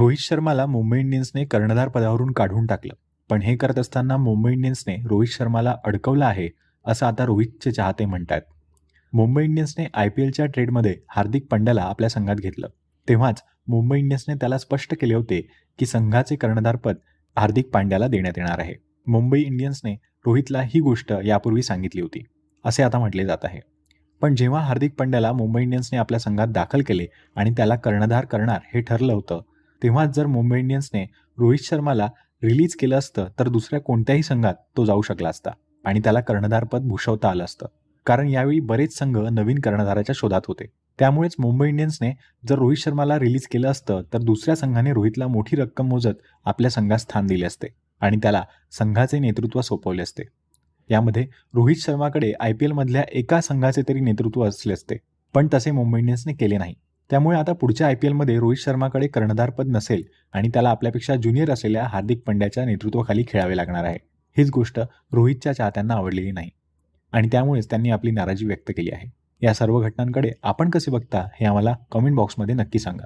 रोहित शर्माला मुंबई इंडियन्सने कर्णधार पदावरून काढून टाकलं. पण हे करत असताना मुंबई इंडियन्सने रोहित शर्माला अडकवलं आहे असं आता रोहितचे चाहते म्हणतात मुंबई इंडियन्सने आय पी एलच्या ट्रेडमध्ये हार्दिक पंड्याला आपल्या संघात घेतलं. तेव्हाच मुंबई इंडियन्सने त्याला स्पष्ट केले होते की संघाचे कर्णधारपद हार्दिक पांड्याला देण्यात येणार आहे. मुंबई इंडियन्सने रोहितला ही गोष्ट यापूर्वी सांगितली होती असे आता म्हटले जात आहे. पण जेव्हा हार्दिक पंड्याला मुंबई इंडियन्सने आपल्या संघात दाखल केले आणि त्याला कर्णधार करणार हे ठरलं होतं तेव्हाच जर मुंबई इंडियन्सने रोहित शर्माला रिलीज केलं असतं तर दुसऱ्या कोणत्याही संघात तो जाऊ शकला असता आणि त्याला कर्णधारपद भूषवता आलं असतं. कारण यावेळी बरेच संघ नवीन कर्णधाराच्या शोधात होते. त्यामुळेच मुंबई इंडियन्सने जर रोहित शर्माला रिलीज केलं असतं तर दुसऱ्या संघाने रोहितला मोठी रक्कम मोजत आपल्या संघात स्थान दिले असते आणि त्याला संघाचे नेतृत्व सोपवले असते. यामध्ये रोहित शर्माकडे आय पी एलमधल्या एका संघाचे तरी नेतृत्व असले असते पण तसे मुंबई इंडियन्सने केले नाही. त्यामुळे आता पुढच्या आय पी एलमध्ये रोहित शर्माकडे कर्णधारपद नसेल आणि त्याला आपल्यापेक्षा ज्युनियर असलेल्या हार्दिक पंड्याच्या नेतृत्वाखाली खेळावे लागणार आहे. हीच गोष्ट रोहितच्या चाहत्यांना आवडलेली नाही. आणि त्यामुळेच त्यांनी आपली नाराजी व्यक्त केली आहे. या सर्व घटनांकडे आपण कसे बघता हे आम्हाला कमेंट बॉक्समध्ये नक्की सांगा.